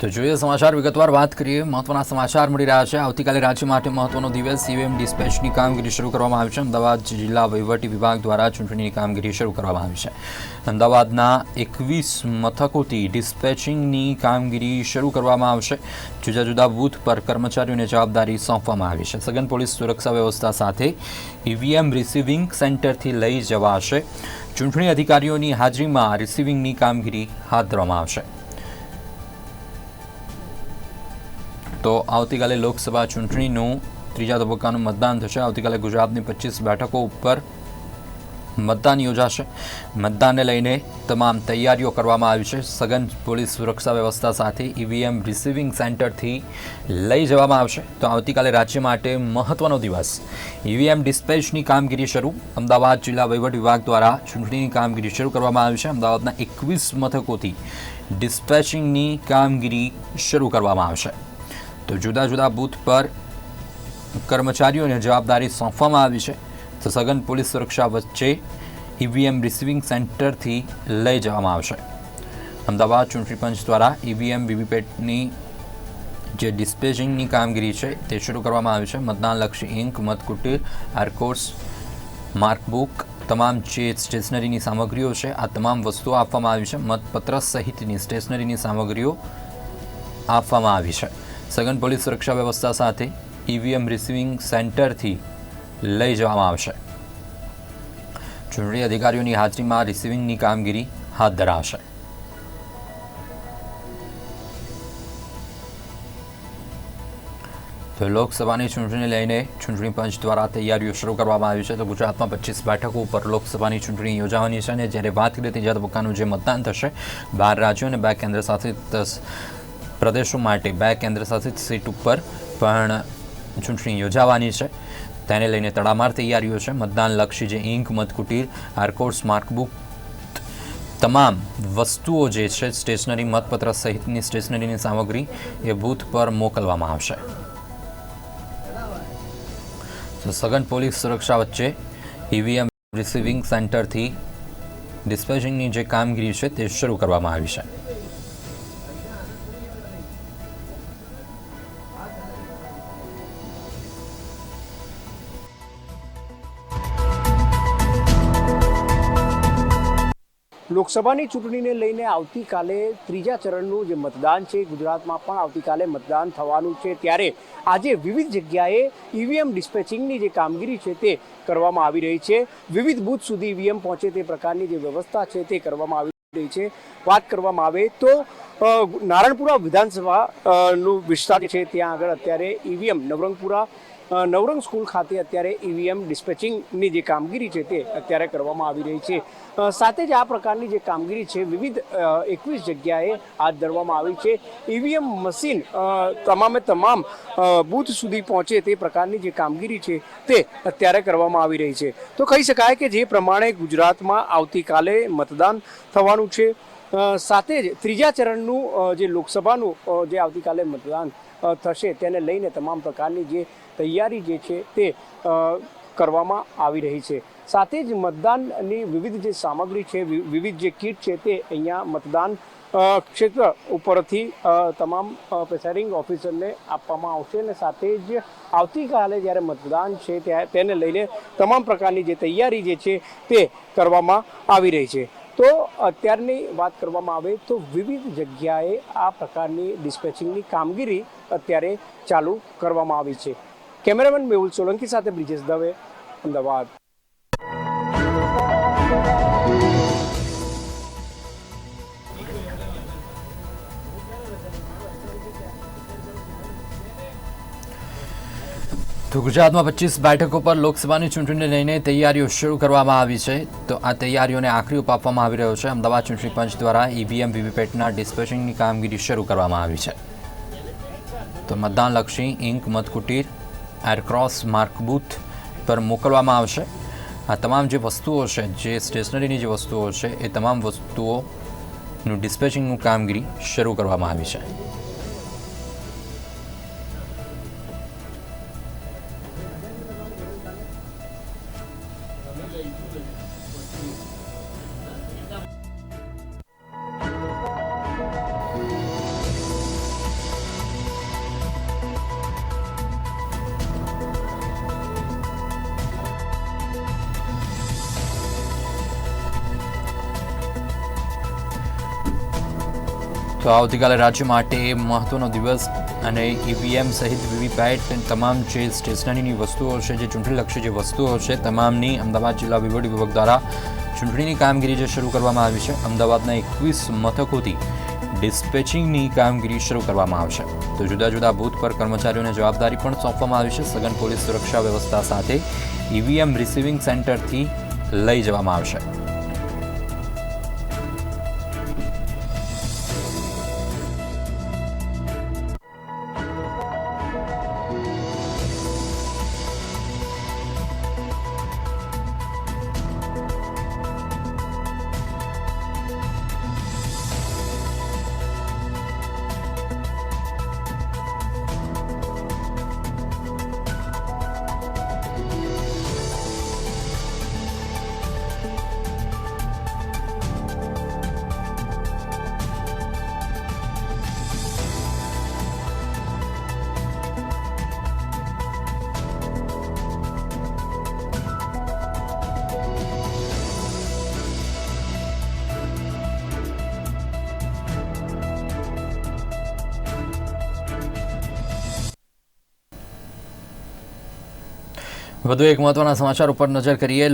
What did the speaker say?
તો જોઈએ સમાચાર. વિગતવાર વાત કરીએ. મહત્વના સમાચાર મળી રહ્યા છે. આવતીકાલે રાજ્ય માટે મહત્વનો દિવસ સીવીએમ ડિસ્પેચની કામગીરી શરૂ કરવામાં આવી છે. અમદાવાદ જિલ્લા વહીવટી વિભાગ દ્વારા ચૂંટણીની કામગીરી શરૂ કરવામાં આવી છે. અમદાવાદના એકવીસ મથકોથી ડિસ્પેચિંગની કામગીરી શરૂ કરવામાં આવશે. જુદા જુદા બૂથ પર કર્મચારીઓને જવાબદારી સોંપવામાં આવી છે. સઘન પોલીસ સુરક્ષા વ્યવસ્થા સાથે ઈવીએમ રિસીવિંગ સેન્ટરથી લઈ જવાશે. ચૂંટણી અધિકારીઓની હાજરીમાં રિસીવિંગની કામગીરી હાથ ધરવામાં આવશે. તો આવતીકાલે લોકસભા ચૂંટણીનું ત્રીજા તબક્કાનું મતદાન થશે. આવતીકાલે ગુજરાતની પચીસ બેઠકો ઉપર મતદાન યોજાશે. મતદાનને લઈને તમામ તૈયારીઓ કરવામાં આવી છે. સઘન પોલીસ સુરક્ષા વ્યવસ્થા સાથે ઈવીએમ રિસીવિંગ સેન્ટરથી લઈ જવામાં આવશે. તો આવતીકાલે રાજ્ય માટે મહત્વનો દિવસ. ઈવીએમ ડિસ્પેચની કામગીરી શરૂ. અમદાવાદ જિલ્લા વહીવટ વિભાગ દ્વારા ચૂંટણીની કામગીરી શરૂ કરવામાં આવી છે. અમદાવાદના એકવીસ મથકોથી ડિસ્પેચિંગની કામગીરી શરૂ કરવામાં આવશે. તો જુદા જુદા બૂથ પર કર્મચારીઓને જવાબદારી સોંપવામાં આવી છે. તો સઘન પોલીસ સુરક્ષા વચ્ચે ઈવીએમ રિસીવિંગ સેન્ટરથી લઈ જવામાં આવશે. અમદાવાદ ચૂંટણી પંચ દ્વારા ઈવીએમ વીવીપેટની જે ડિસ્પેચિંગની કામગીરી છે તે શરૂ કરવામાં આવી છે. મતદાનલક્ષી ઇંક મતકુટીર આરકોર્સ માર્કબુક તમામ જે સ્ટેશનરીની સામગ્રીઓ છે. આ તમામ વસ્તુઓ આપવામાં આવી છે. મતપત્ર સહિતની સ્ટેશનરીની સામગ્રીઓ આપવામાં આવી છે. સઘન પોલીસ સુરક્ષા વ્યવસ્થા સાથે ઈવીએમ રિસીવિંગ સેન્ટરથી લઈ જવામાં આવશે. ચૂંટણી અધિકારીઓની હાજરીમાં રિસીવિંગની કામગીરી હાથ ધરાશે. તો લોકસભાની ચૂંટણીને લઈને ચૂંટણી પંચ દ્વારા તૈયારીઓ શરૂ કરવામાં આવી છે. તો ગુજરાતમાં પચીસ બેઠકો ઉપર લોકસભાની ચૂંટણી યોજાવાની છે અને જ્યારે વાત કરીએ ત્રીજા તબક્કાનું જે મતદાન થશે, બાર રાજ્યો અને બે કેન્દ્ર શાસિત પ્રદેશો માટે બે કેન્દ્ર શાસિત સીટ ઉપર પણ ચૂંટણી યોજાવાની છે. તેને લઈને તડામાર તૈયારીઓ છે. મતદાનલક્ષી જે ઇંક મતકુટીર આરકોર્સ માર્કબુક તમામ વસ્તુઓ જે છે, સ્ટેશનરી મતપત્ર સહિતની સ્ટેશનરીની સામગ્રી એ બૂથ પર મોકલવામાં આવશે. સઘન પોલીસ સુરક્ષા વચ્ચે ઈવીએમ રિસીવિંગ સેન્ટરથી ડિસ્પેચિંગની જે કામગીરી છે તે શરૂ કરવામાં આવી છે. લોકસભાની ચૂંટણીને લઈને આવતીકાલે ત્રીજા ચરણનું જે મતદાન છે, ગુજરાતમાં પણ આવતીકાલે મતદાન થવાનું છે. ત્યારે આજે વિવિધ જગ્યાએ ઈવીએમ ડિસ્પેચિંગની જે કામગીરી છે તે કરવામાં આવી રહી છે. વિવિધ બૂથ સુધી ઈવીએમ પહોંચે તે પ્રકારની જે વ્યવસ્થા છે તે કરવામાં આવી રહી છે. વાત કરવામાં આવે તો નારણપુરા વિધાનસભા નું વિસ્તાર છે. ત્યાં આગળ અત્યારે ઈવીએમ નવરંગપુરા નવરંગ સ્કૂલ ખાતે અત્યારે ઈવીએમ ડિસ્પેચિંગની જે કામગીરી છે તે અત્યારે કરવામાં આવી રહી છે. સાથે જ આ પ્રકારની જે કામગીરી છે વિવિધ એકવીસ જગ્યાએ હાથ ધરવામાં આવી છે. ઈવીએમ મશીન તમામે તમામ બૂથ સુધી પહોંચે તે પ્રકારની જે કામગીરી છે તે અત્યારે કરવામાં આવી રહી છે. તો કહી શકાય કે જે પ્રમાણે ગુજરાતમાં આવતીકાલે મતદાન થવાનું છે. સાથે જ ત્રીજા ચરણનું જે લોકસભાનું જે આવતીકાલે મતદાન થશે તેને લઈને તમામ પ્રકારની જે તૈયારી જે છે તે કરવામાં આવી રહી છે. સાથે જ મતદાનની વિવિધ જે સામગ્રી છે વિવિધ જે કીટ છે તે અહીંયા મતદાન ક્ષેત્ર ઉપરથી તમામ પ્રિસાઇડિંગ ઓફિસરને આપવામાં આવશે અને સાથે જ આવતીકાલે જ્યારે મતદાન છે, ત્યાં, તેને લઈને તમામ પ્રકારની જે તૈયારી જે છે તે કરવામાં આવી રહી છે. તો અત્યારની વાત કરવામાં આવે તો વિવિધ જગ્યાએ આ પ્રકારની ડિસ્પેચિંગની કામગીરી અત્યારે ચાલુ કરવામાં આવી છે. કેમેરામેન મેહુલ સોલંકી સાથે બ્રિજેશ દવે, અમદાવાદ. તો ગુજરાતમાં પચીસ બેઠકો પર લોકસભાની ચૂંટણીને લઈને તૈયારીઓ શરૂ કરવામાં આવી છે. તો આ તૈયારીઓને આખરી આપવામાં આવી રહ્યો છે. અમદાવાદ ચૂંટણી પંચ દ્વારા ઈવીએમ, વીવીપેટના ડિસ્પેચિંગની કામગીરી શરૂ કરવામાં આવી છે. તો મતદાનલક્ષી ઇંક, મતકુટીર, એરક્રોસ માર્કબૂથ પર મોકલવામાં આવશે. આ તમામ જે વસ્તુઓ છે, જે સ્ટેશનરીની જે વસ્તુઓ છે, એ તમામ વસ્તુઓનું ડિસ્પેચિંગનું કામગીરી શરૂ કરવામાં આવી છે. તો આવતીકાલે રાજ્ય માટે મહત્વનો દિવસ અને ઈવીએમ સહિત વીવીપેટ તમામ જે સ્ટેશનરીની વસ્તુઓ છે, જે ચૂંટણીલક્ષી જે વસ્તુઓ છે, તમામની અમદાવાદ જિલ્લા વહીવટી વિભાગ દ્વારા ચૂંટણીની કામગીરી જે શરૂ કરવામાં આવી છે. અમદાવાદના એકવીસ મથકોથી ડિસ્પેચિંગની કામગીરી શરૂ કરવામાં આવશે. તો જુદા જુદા બૂથ પર કર્મચારીઓને જવાબદારી પણ સોંપવામાં આવી છે. સઘન પોલીસ સુરક્ષા વ્યવસ્થા સાથે ઈવીએમ રિસીવિંગ સેન્ટરથી લઈ જવામાં આવશે. વધુ એક મહત્વના સમાચાર ઉપર નજર કરીએ.